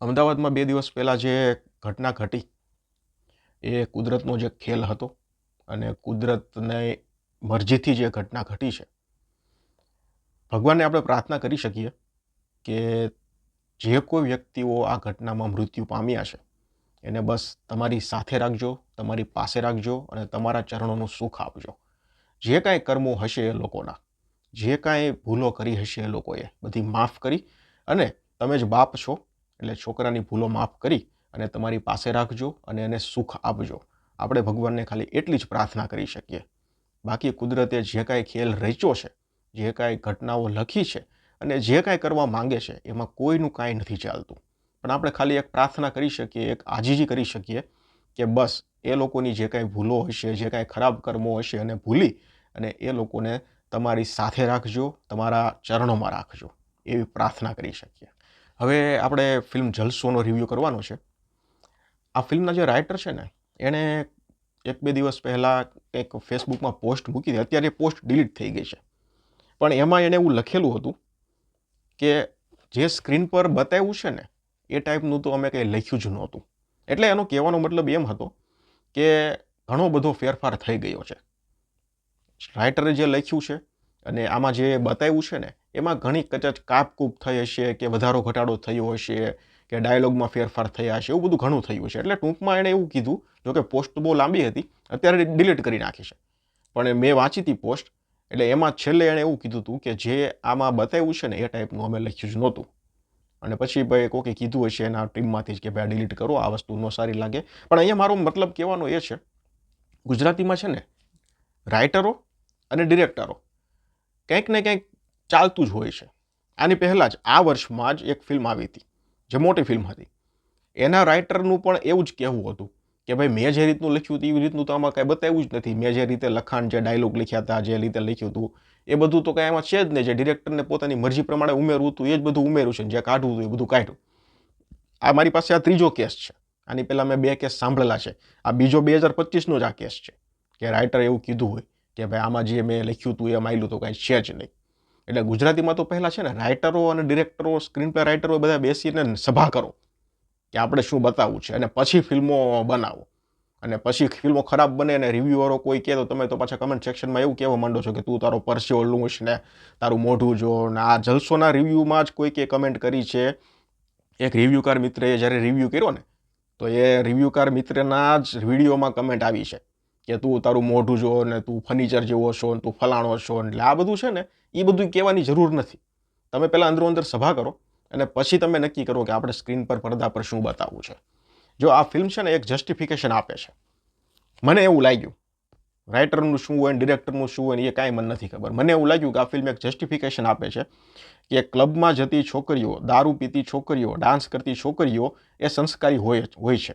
અમદાવાદમાં બે દિવસ પહેલાં જે ઘટના ઘટી, એ કુદરતનો જે ખેલ હતો અને કુદરતને મરજીથી જે ઘટના ઘટી છે, ભગવાનને આપણે પ્રાર્થના કરી શકીએ કે જે કોઈ વ્યક્તિઓ આ ઘટનામાં મૃત્યુ પામ્યા છે, એને બસ તમારી સાથે રાખજો, તમારી પાસે રાખજો અને તમારા ચરણોનું સુખ આપજો. જે કાંઈ કર્મો હશે એ લોકોના, જે કાંઈ ભૂલો કરી હશે એ લોકોએ, બધી માફ કરી અને તમે જ બાપ છો એટલે છોકરાની ભૂલો માફ કરી અને તમારી પાસે રાખજો અને એને સુખ આપજો. આપણે ભગવાનને ખાલી એટલી જ પ્રાર્થના કરી શકીએ. બાકી કુદરતે જે કાંઈ ખેલ રચ્યો છે, જે કાંઈ ઘટનાઓ લખી છે અને જે કાંઈ કરવા માંગે છે, એમાં કોઈનું કાંઈ નથી ચાલતું. પણ આપણે ખાલી એક પ્રાર્થના કરી શકીએ, એક આજીજી કરી શકીએ કે બસ એ લોકોની જે કાંઈ ભૂલો હશે, જે કાંઈ ખરાબ કર્મો હશે એને ભૂલી અને એ લોકોને તમારી સાથે રાખજો, તમારા ચરણોમાં રાખજો. એવી પ્રાર્થના કરી શકીએ. હવે આપણે ફિલ્મ જલસોનો રિવ્યૂ કરવાનો છે. આ ફિલ્મના જે રાઇટર છે ને, એણે એક બે દિવસ પહેલાં કંઈક ફેસબુકમાં પોસ્ટ મૂકી હતી. અત્યારે પોસ્ટ ડિલીટ થઈ ગઈ છે. પણ એમાં એણે એવું લખેલું હતું કે જે સ્ક્રીન પર બતાવ્યું છે ને, એ ટાઈપનું તો અમે કંઈ લખ્યું જ નહોતું. એટલે એનો કહેવાનો મતલબ એમ હતો કે ઘણો બધો ફેરફાર થઈ ગયો છે. રાઇટરે જે લખ્યું છે અને આમાં જે બતાવ્યું છે ને એમાં ઘણી કચાચ કાપકૂપ થઈ હશે કે વધારો ઘટાડો થયો હશે કે ડાયલોગમાં ફેરફાર થયા હશે, એવું બધું ઘણું થયું છે એટલે ટૂંકમાં એણે એવું કીધું, જો કે પોસ્ટ બહુ લાંબી હતી, અત્યારે ડિલીટ કરી નાખી છે. પણ મેં વાંચી હતી પોસ્ટ, એટલે એમાં છેલ્લે એણે એવું કીધું હતું કે જે આમાં બતાવ્યું છે ને, એ ટાઈપનું અમે લખ્યું જ નહોતું. અને પછી ભાઈ કોકે કીધું હશે એના ટીમમાંથી જ કે ભાઈ ડિલીટ કરો, આ વસ્તુ ન સારી લાગે. પણ અહીંયા મારો મતલબ કહેવાનો એ છે, ગુજરાતીમાં છે ને રાઇટરો અને ડિરેક્ટરો, કંઈક ને કંઈક ચાલતું જ હોય છે. આની પહેલાં જ આ વર્ષમાં જ એક ફિલ્મ આવી હતી, જે મોટી ફિલ્મ હતી. એના રાઇટરનું પણ એવું જ કહેવું હતું કે ભાઈ, મેં જે રીતનું લખ્યું હતું, એવી રીતનું તો આમાં કાંઈ બતાવ્યું જ નથી. મેં જે રીતે લખાણ, જે ડાયલોગ લખ્યા હતા, જે રીતે લખ્યું હતું, એ બધું તો કાંઈ એમાં છે જ નહીં. જે ડિરેક્ટરને પોતાની મરજી પ્રમાણે ઉમેરવું હતું, એ જ બધું ઉમેર્યું છે જે કાઢવું હતું, એ બધું કાઢ્યું. આ મારી પાસે આ ત્રીજો કેસ છે. આની પહેલાં મેં બે કેસ સાંભળેલા છે. આ બીજો બે હજાર પચીસનો જ આ કેસ છે કે રાઇટરે એવું કીધું હોય કે ભાઈ, આમાં જે મેં લખ્યું હતું, એમાં માયલું તો કાંઈ છે જ નહીં. એટલે ગુજરાતીમાં તો પહેલાં છે ને રાઇટરો અને ડિરેક્ટરો સ્ક્રીન પ્લે રાઇટરો બધા બેસીને સભા કરો કે આપણે શું બતાવવું છે અને પછી ફિલ્મો બનાવો. અને પછી ફિલ્મો ખરાબ બને અને રિવ્યુઅરો કોઈ કહે તો તમે તો પાછા કમેન્ટ સેક્શનમાં એવું કહેવા માંડો છો કે તું તારો પરસ્યો લૂંશ ને તારું મોઢું જો ને આ જલસોના રિવ્યૂમાં જ કોઈકે કમેન્ટ કરી છે. એક રિવ્યુકાર મિત્રએ જ્યારે રિવ્યૂ કર્યો ને તો એ રિવ્યુકાર મિત્રના જ વિડીયોમાં કમેન્ટ આવી છે. કે તું તારું મોઢું જો ને તું ફર્નિચર જેવો છો ને તું ફલાણો છો એટલે આ બધું છે ને એ બધું કહેવાની જરૂર નથી. તમે પહેલાં અંદરો અંદર સભા કરો અને પછી તમે નક્કી કરો કે આપણે સ્ક્રીન પર પડદા પર શું બતાવવું છે. જો આ ફિલ્મ છે ને એક જસ્ટિફિકેશન આપે છે. મને એવું લાગ્યું. રાઇટરનું શું હોય ડિરેક્ટરનું શું હોય એ કાંઈ મને નથી ખબર. મને એવું લાગ્યું કે આ ફિલ્મ એક જસ્ટિફિકેશન આપે છે કે ક્લબમાં જતી છોકરીઓ, દારૂ પીતી છોકરીઓ ડાન્સ કરતી છોકરીઓ એ સંસ્કારી હોય હોય છે.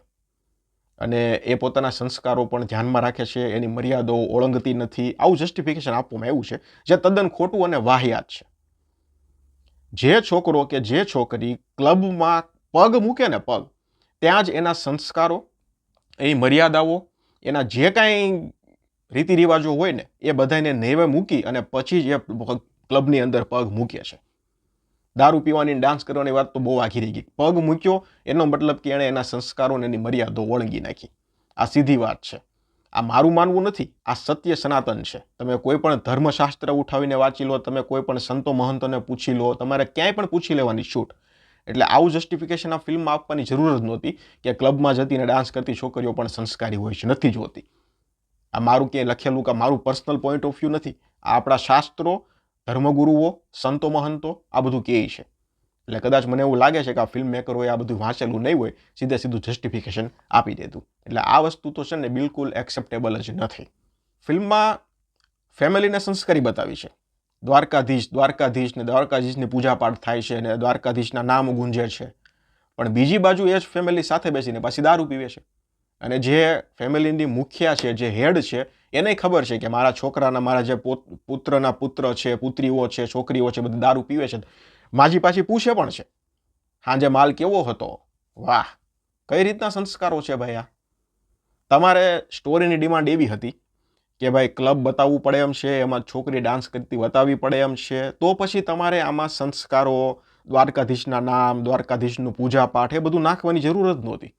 અને એ પોતાના સંસ્કારો પણ ધ્યાનમાં રાખે છે, એની મર્યાદાઓ ઓળંગતી નથી. આવું જસ્ટિફિકેશન આપવામાં આવ્યું છે, જે તદ્દન ખોટું અને વાહિયાત છે. જે છોકરો કે જે છોકરી ક્લબમાં પગ મૂકે ને પગ, ત્યાં જ એના સંસ્કારો, એની મર્યાદાઓ, એના જે કાંઈ રીતિ રિવાજો હોય ને, એ બધાને નેવે મૂકી અને પછી જ એ ક્લબની અંદર પગ મૂકે છે. દારૂ પીવાની ડાન્સ કરવાની વાત તો બહુ આખી રહી ગઈ. પગ મૂક્યો, એનો મતલબ કે એણે એના સંસ્કારોને એની મર્યાદો વળગી નાખી. આ સીધી વાત છે. આ મારું માનવું નથી, આ સત્ય સનાતન છે. તમે કોઈ પણ ધર્મશાસ્ત્ર ઉઠાવીને વાંચી લો, તમે કોઈ પણ સંતો મહંતોને પૂછી લો, તમારે ક્યાંય પણ પૂછી લેવાની છૂટ. એટલે આવું જસ્ટિફિકેશન આ ફિલ્મમાં આપવાની જરૂર જ નહોતી કે ક્લબમાં જતીને ડાન્સ કરતી છોકરીઓ પણ સંસ્કારી હોય છે, નથી જ હોતી આ મારું ક્યાંય લખેલું કે મારું પર્સનલ પોઈન્ટ ઓફ વ્યૂ નથી. આ આપણા શાસ્ત્રો ધર્મગુરુઓ, સંતો મહંતો, આ બધું કહે છે. એટલે કદાચ મને એવું લાગે છે કે આ ફિલ્મ મેકરોએ આ બધું વાંચેલું નહીં હોય, સીધે સીધું જસ્ટિફિકેશન આપી દેતું. એટલે આ વસ્તુ તો છે ને બિલકુલ એક્સેપ્ટેબલ જ નથી. ફિલ્મમાં ફેમિલીને સંસ્કારી બતાવી છે. દ્વારકાધીશ દ્વારકાધીશ ને દ્વારકાધીશની પૂજાપાઠ થાય છે અને દ્વારકાધીશના નામ ગુંજે છે. પણ બીજી બાજુ એ જ ફેમિલી સાથે બેસીને પાછી દારૂ પીવે છે. અને જે ફેમિલીની મુખ્યા છે, જે હેડ છે, એને ખબર છે કે મારા છોકરાના, મારા જે પુત્રના પુત્ર છે, પુત્રીઓ છે, છોકરીઓ છે, બધી દારૂ પીવે છે, માજી પાછી પૂછે પણ છે. હાંજે માલ કેવો હતો? વાહ! કઈ રીતના સંસ્કારો છે ભાઈ આ? તમારે સ્ટોરીની ડિમાન્ડ એવી હતી કે ભાઈ ક્લબ બતાવવું પડે એમ છે, એમાં છોકરી ડાન્સ કરતી બતાવવી પડે એમ છે, તો પછી તમારે આમાં સંસ્કારો, દ્વારકાધીશના નામ, દ્વારકાધીશનું પૂજા પાઠ એ બધું નાખવાની જરૂર જ નહોતી.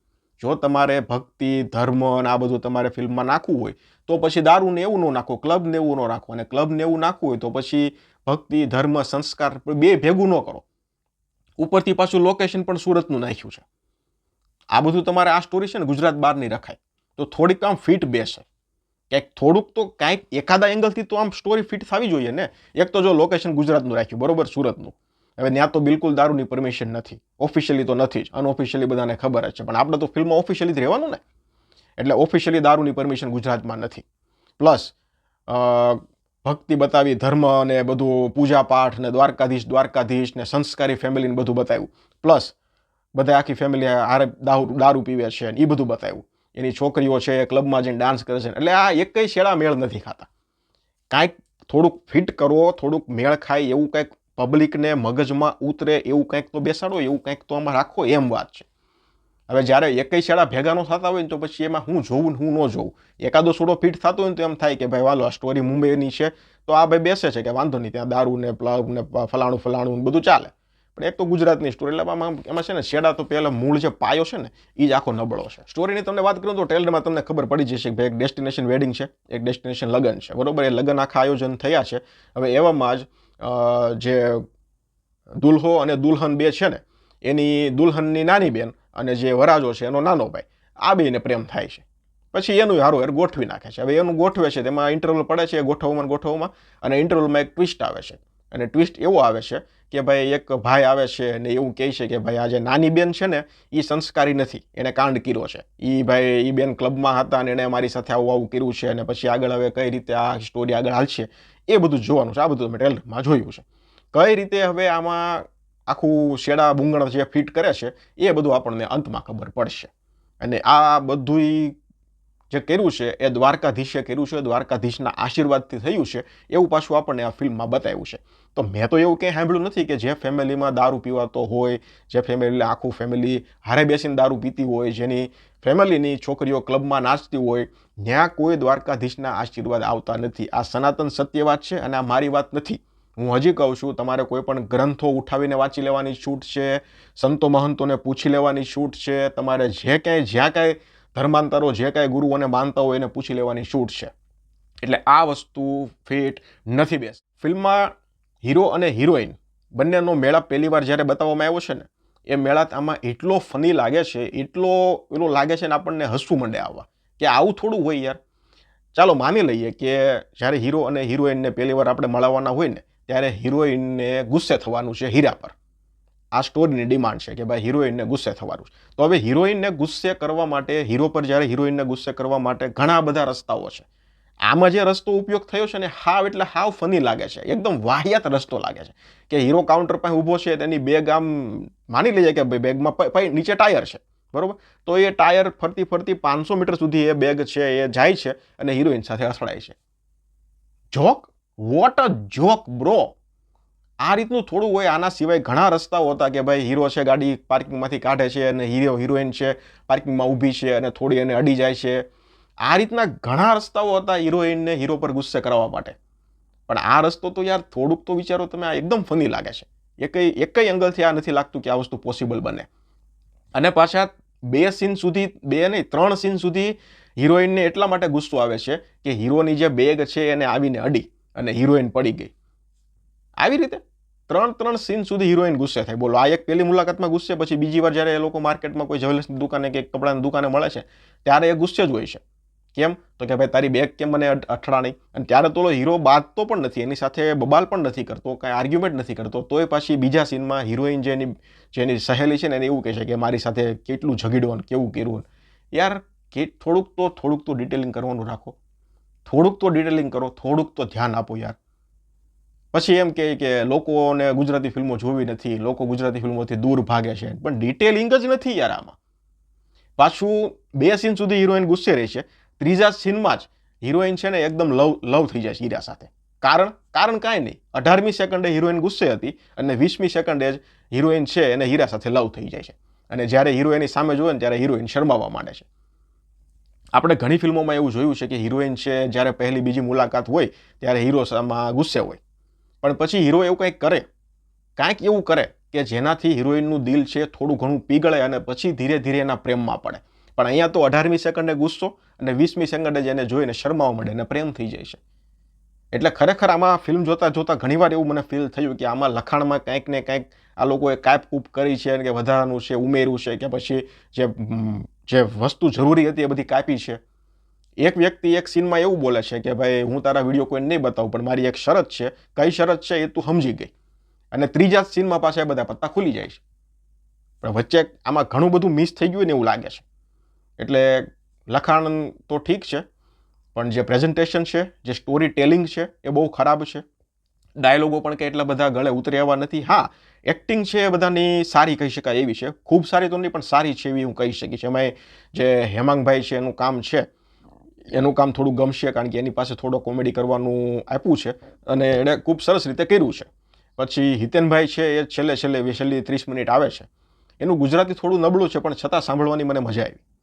જો તમારે ભક્તિ, ધર્મ અને આ બધું તમારે ફિલ્મમાં નાખવું હોય, તો પછી દારૂને એવું ન નાખો, ક્લબને એવું ન રાખો. અને ક્લબને એવું નાખવું હોય તો પછી ભક્તિ, ધર્મ, સંસ્કાર બે ભેગું ન કરો. ઉપરથી પાછું લોકેશન પણ સુરતનું નાખ્યું છે. આ બધું તમારે, આ સ્ટોરી છે ને ગુજરાત બહારની રખાય. તો થોડીક આમ ફિટ બેસે. ક્યાંક થોડુંક તો કાંઈક એકાદા એંગલથી તો આમ સ્ટોરી ફિટ થવી જોઈએ ને. એક તો જો લોકેશન ગુજરાતનું રાખ્યું, બરોબર, સુરતનું. હવે ત્યાં તો બિલકુલ દારૂની પરમિશન નથી. ઓફિશિયલી તો નથી જ. અનઓફિશિયલી બધાને ખબર જ છે. પણ આપણે તો ફિલ્મમાં ઓફિશિયલી જ રહેવાનું ને? એટલે ઓફિશિયલી દારૂની પરમિશન ગુજરાતમાં નથી. પ્લસ ભક્તિ બતાવી, ધર્મ ને બધું પૂજા પાઠ ને દ્વારકાધીશ દ્વારકાધીશ ને સંસ્કારી ફેમિલીને બધું બતાવ્યું. પ્લસ બધા આખી ફેમિલી હારે દારૂ દારૂ પીવે છે એ બધું બતાવ્યું. એની છોકરીઓ છે ક્લબમાં જઈને ડાન્સ કરે છે એટલે આ એકય શેડા મેળ નથી ખાતા. કાંઈક થોડુંક ફિટ કરો, થોડુંક મેળ ખાય એવું કંઈક પબ્લિકને મગજમાં ઉતરે એવું કંઈક તો બેસાડો, એવું કંઈક તો આમાં રાખો, એમ વાત છે. હવે જ્યારે એકઈ શાળા ભેગા ન થતા હોય ને તો પછી એમાં હું જોઉં ને હું ન જોઉં? એકાદો સોડો ફિટ થતો હોય ને તો એમ થાય કે ભાઈ વાલો, આ સ્ટોરી મુંબઈની છે, તો આ ભાઈ બેસે છે કે વાંધો નહીં, ત્યાં દારૂ ને પ્લગ ને ફલાણું ફલાણું બધું ચાલે. પણ એક તો ગુજરાતની સ્ટોરી એટલે આમાં એમાં છે ને શેડા તો પહેલાં મૂળ જે પાયો છે ને એ જ આખો નબળો છે. સ્ટોરીની તમને વાત કરું તો ટ્રેલરમાં તમને ખબર પડી જશે કે ભાઈ એક ડેસ્ટિનેશન વેડિંગ છે, એક ડેસ્ટિનેશન લગ્ન છે. બરોબર? એ લગ્ન આખા આયોજન થયા છે. હવે એવામાં જ જે દુલ્હો અને દુલ્હન બે છે ને, એની દુલ્હનની નાની બેન અને જે વરાજો છે એનો નાનો ભાઈ, આ બેને પ્રેમ થાય છે. પછી એનું હારો હેર ગોઠવી નાખે છે. હવે એનું ગોઠવે છે, તેમાં ઇન્ટરવલ પડે છે ગોઠવવામાં ગોઠવવામાં, અને ઇન્ટરવલમાં એક ટ્વિસ્ટ આવે છે. અને ટ્વિસ્ટ એવો આવે છે કે ભાઈ એક ભાઈ આવે છે અને એવું કહે છે કે ભાઈ આ જે નાની બેન છે ને એ સંસ્કારી નથી એણે કાંડ કર્યો છે. એ ભાઈ એ બેન ક્લબમાં હતા અને એણે મારી સાથે આવું આવું કર્યું છે અને પછી આગળ હવે કઈ રીતે આ સ્ટોરી આગળ હાલશે, એ બધું જોવાનું છે. આ બધું મેં ટ્રેલરમાં જોયું છે. કઈ રીતે હવે આમાં આખું શેડા બુંગણ જે ફિટ કરે છે, એ બધું આપણને અંતમાં ખબર પડશે. અને આ બધું જે કર્યું છે, એ દ્વારકાધીશે કર્યું છે, દ્વારકાધીશના આશીર્વાદથી થયું છે, એવું પાછું આપણને આ ફિલ્મમાં બતાવ્યું છે. તો મેં તો એવું ક્યાંય સાંભળ્યું નથી કે જે ફેમિલીમાં દારૂ પીવાતો હોય, જે ફેમિલી આખું ફેમિલી હારે બેસીને દારૂ પીતી હોય, જેની ફેમિલીની છોકરીઓ ક્લબમાં નાચતી હોય, ત્યાં કોઈ દ્વારકાધીશના આશીર્વાદ આવતા નથી. આ સનાતન સત્ય વાત છે અને આ મારી વાત નથી. હું હજી કહું છું, તમારે કોઈ પણ ગ્રંથો ઉઠાવીને વાંચી લેવાની છૂટ છે, સંતો મહંતોને પૂછી લેવાની છૂટ છે, તમારે જે કાંઈ, જ્યાં કાંઈ ધર્માંતરો, જે કાંઈ ગુરુઓને માનતા હોય એને પૂછી લેવાની છૂટ છે. એટલે આ વસ્તુ ફિટ નથી બેસ ફિલ્મમાં હીરો અને હિરોઈન બંનેનો મેળાપ પહેલી વાર જ્યારે બતાવવામાં આવ્યો છે ને, એ મેળાપ આમાં એટલો ફની લાગે છે, એટલો પેલો લાગે છે ને આપણને હસવું માંડે આવવા, કે આવું થોડું હોય યાર. ચાલો માની લઈએ કે જ્યારે હીરો અને હિરોઈનને પહેલી વાર આપણે મળવાના હોય ને, ત્યારે હિરોઈનને ગુસ્સે થવાનું છે હીરા પર. આ સ્ટોરીની ડિમાન્ડ છે કે ભાઈ હિરોઈનને ગુસ્સે થવાનું છે. તો હવે હિરોઈનને ગુસ્સે કરવા માટે, હીરો પર જ્યારે હિરોઈનને ગુસ્સે કરવા માટે ઘણા બધા રસ્તાઓ છે. આમાં જે રસ્તો ઉપયોગ થયો છે ને હાવ એટલે હાવ ફની લાગે છે. એકદમ વાહિયાત રસ્તો લાગે છે. કે હીરો કાઉન્ટર પાસે ઊભો છે, તેની બેગ આમ માની લઈએ કે ભાઈ બેગમાં નીચે ટાયર છે. બરાબર? તો એ ટાયર ફરતી ફરતી પાંચસો મીટર સુધી એ બેગ છે, એ જાય છે અને હિરોઈન સાથે અથડાય છે. Joke what a joke bro આ રીતનું થોડું હોય, આના સિવાય ઘણા રસ્તાઓ હતા કે ભાઈ હીરો છે, ગાડી પાર્કિંગમાંથી કાઢે છે અને હીરો હિરોઈન છે પાર્કિંગમાં ઊભી છે અને થોડી એને અડી જાય છે. આ રીતના ઘણા રસ્તાઓ હતા હિરોઈનને હીરો પર ગુસ્સે કરાવવા માટે. પણ આ રસ્તો તો યાર થોડુંક તો વિચારો તમે, આ એકદમ ફની લાગે છે. એકઈ એકઈ એંગલથી આ નથી લાગતું કે આ વસ્તુ પોસિબલ બને. અને પાછા બે સીન સુધી, બે નહીં, ત્રણ સીન સુધી હિરોઈનને એટલા માટે ગુસ્સો આવે છે કે હીરોની જે બેગ છે એને આવીને અડી અને હિરોઈન પડી ગઈ. આવી રીતે ત્રણ ત્રણ સીન સુધી હિરોઈન ગુસ્સે થાય. બોલો, આ એક પહેલી મુલાકાતમાં ગુસ્સે, પછી બીજી વાર જ્યારે એ લોકો માર્કેટમાં કોઈ જ્વેલર્સની દુકાને કે કપડાની દુકાને મળે છે, ત્યારે એ ગુસ્સે જ હોય છે. કેમ? તો કે ભાઈ, તારી બેગ કેમ મને અથડાણી અને ત્યારે તો હીરો બાદતો પણ નથી, એની સાથે બબાલ પણ નથી કરતો, કાંઈ આર્ગ્યુમેન્ટ નથી કરતો. તોય પાછી બીજા સીનમાં હિરોઈન જેની જેની સહેલી છે ને એને એવું કહે છે કે મારી સાથે કેટલું ઝઘડવું કેવું કર્યું યાર, કે થોડુંક તો થોડુંક તો ડિટેલિંગ કરવાનું રાખો. થોડુંક તો ડિટેલિંગ કરો, થોડુંક તો ધ્યાન આપો યાર. પછી એમ કહે કે લોકોને ગુજરાતી ફિલ્મો જોવી નથી, લોકો ગુજરાતી ફિલ્મોથી દૂર ભાગે છે. પણ ડિટેલિંગ જ નથી યાર આમાં. પાછું બે સીન સુધી હિરોઈન ગુસ્સે રહી છે. ત્રીજા સીનમાં જ હિરોઈન છે ને એકદમ લવ લવ થઈ જાય છે હીરા સાથે. કારણ કારણ કાંઈ નહીં. અઢારમી સેકન્ડે હિરોઈન ગુસ્સે હતી અને વીસમી સેકન્ડે જ હિરોઈન છે એને હીરા સાથે લવ થઈ જાય છે. અને જ્યારે હીરો સામે જોવે ને ત્યારે હિરોઈન શરમાવા માંડે છે. આપણે ઘણી ફિલ્મોમાં એવું જોયું છે કે હિરોઈન છે, જ્યારે પહેલી બીજી મુલાકાત હોય ત્યારે હીરો સામાં ગુસ્સે હોય. પણ પછી હીરો એવું કંઈક કરે. કાંઈક એવું કરે કે જેનાથી હિરોઈનનું દિલ છે થોડું ઘણું પીગળે અને પછી ધીરે ધીરે એના પ્રેમમાં પડે. પણ અહીંયા તો અઢારમી સેકન્ડે ગુસ્સો અને વીસમી સેકન્ડે જ એને જોઈને શરમાવા મળે અને પ્રેમ થઈ જાય છે. એટલે ખરેખર આમાં ફિલ્મ જોતાં જોતાં ઘણીવાર એવું મને ફીલ થયું કે આમાં લખાણમાં કંઈક ને કંઈક આ લોકોએ કાપ કૂપ કરી છે કે વધારાનું છે, ઉમેર્યું છે કે પછી જે જે વસ્તુ જરૂરી હતી એ બધી કાપી છે. એક વ્યક્તિ એક સીનમાં એવું બોલે છે કે ભાઈ, હું તારા વીડિયો કોઈને નહીં બતાવું, પણ મારી એક શરત છે. કઈ શરત છે એ તું સમજી ગઈ. અને ત્રીજા સીનમાં પાછા બધા પત્તા ખુલી જાય છે. પણ વચ્ચે આમાં ઘણું બધું મિસ થઈ ગયું ને એવું લાગે છે. એટલે લખાણ તો ઠીક છે, પણ જે પ્રેઝન્ટેશન છે, જે સ્ટોરી ટેલિંગ છે, એ બહુ ખરાબ છે. ડાયલોગો પણ કે એટલા બધા ગળે ઉતરી આવવા નથી. હા એક્ટિંગ છે એ બધાની સારી કહી શકાય એવી છે. ખૂબ સારી તો નહીં, પણ સારી છે એવી હું કહી શકીશ. એમાં જે હેમાંગભાઈ છે, એનું કામ છે, એનું કામ થોડું ગમશે, કારણ કે એની પાસે થોડો કોમેડી કરવાનું આપ્યું છે, અને એણે ખૂબ સરસ રીતે કર્યું છે. પછી હિતેનભાઈ છે, એ છેલ્લે છેલ્લે છેલ્લી ત્રીસ મિનિટ આવે છે. એનું ગુજરાતી થોડું નબળું છે, પણ છતાં સાંભળવાની મને મજા આવી.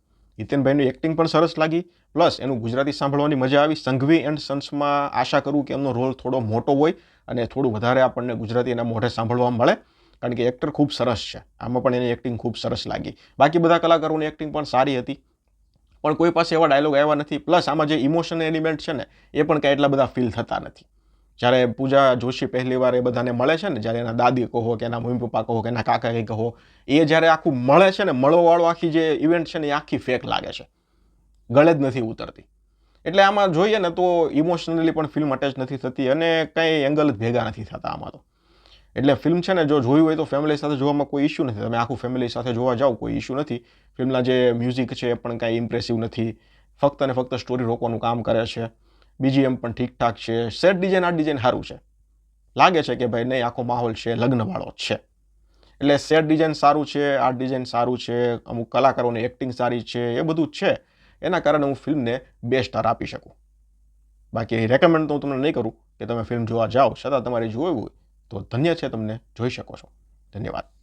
હિતેનભાઈનું એક્ટિંગ પણ સરસ લાગી. પ્લસ એનું ગુજરાતી સાંભળવાની મજા આવી. સંઘવી એન્ડ સન્સમાં આશા કરું કે એમનો રોલ થોડો મોટો હોય અને થોડું વધારે આપણને ગુજરાતી એના મોઢે સાંભળવા મળે, કારણ કે એક્ટર ખૂબ સરસ છે. આમાં પણ એની એક્ટિંગ ખૂબ સરસ લાગી. બાકી બધા કલાકારોની એક્ટિંગ પણ સારી હતી. પણ કોઈ પાસે એવા ડાયલોગ આવ્યા નથી. પ્લસ આમાં જે ઇમોશન એલિમેન્ટ છે ને, એ પણ કાંઈ એટલા બધા ફીલ થતા નથી. જ્યારે પૂજા જોશી પહેલી વાર એ બધાને મળે છે ને, જ્યારે એના દાદી કહો કે એના મમ્મી પપ્પા કહો કે એના કાકા કંઈ કહો, એ જ્યારે આખું મળે છે ને, મળવાવાળો આખી જે ઇવેન્ટ છે ને, એ આખી ફેક લાગે છે. ગળે જ નથી ઉતરતી. એટલે આમાં જોઈએ ને તો ઇમોશનલી પણ ફિલ્મ અટેચ નથી થતી અને કંઈ એંગલ જ ભેગા નથી થતા આમાં તો. એટલે ફિલ્મ છે ને, જો જોયું હોય તો ફેમિલી સાથે જોવામાં કોઈ ઇશ્યુ નથી. તમે આખું ફેમિલી સાથે જોવા જાઓ, કોઈ ઇશ્યુ નથી. ફિલ્મના જે મ્યુઝિક છે એ પણ કાંઈ ઇમ્પ્રેસિવ નથી. ફક્ત અને ફક્ત સ્ટોરી રોકવાનું કામ કરે છે. બીજી એમ પણ ઠીકઠાક છે. સેટ ડિઝાઇન આ ડિઝાઇન સારું છે. લાગે છે કે ભાઈ નહીં, આખો માહોલ છે, લગ્નવાળો છે. એટલે સેટ ડિઝાઇન સારું છે આર્ટ ડિઝાઇન સારું છે, અમુક કલાકારોની એક્ટિંગ સારી છે, એ બધું છે. એના કારણે હું ફિલ્મને બે સ્ટાર આપી શકું. બાકી રેકમેન્ડ તો હું તમને નહીં કરું કે તમે ફિલ્મ જોવા જાઓ. છતાં તમારે જોવું હોય તો ધન્ય છે તમને જોઈ શકો છો. ધન્યવાદ.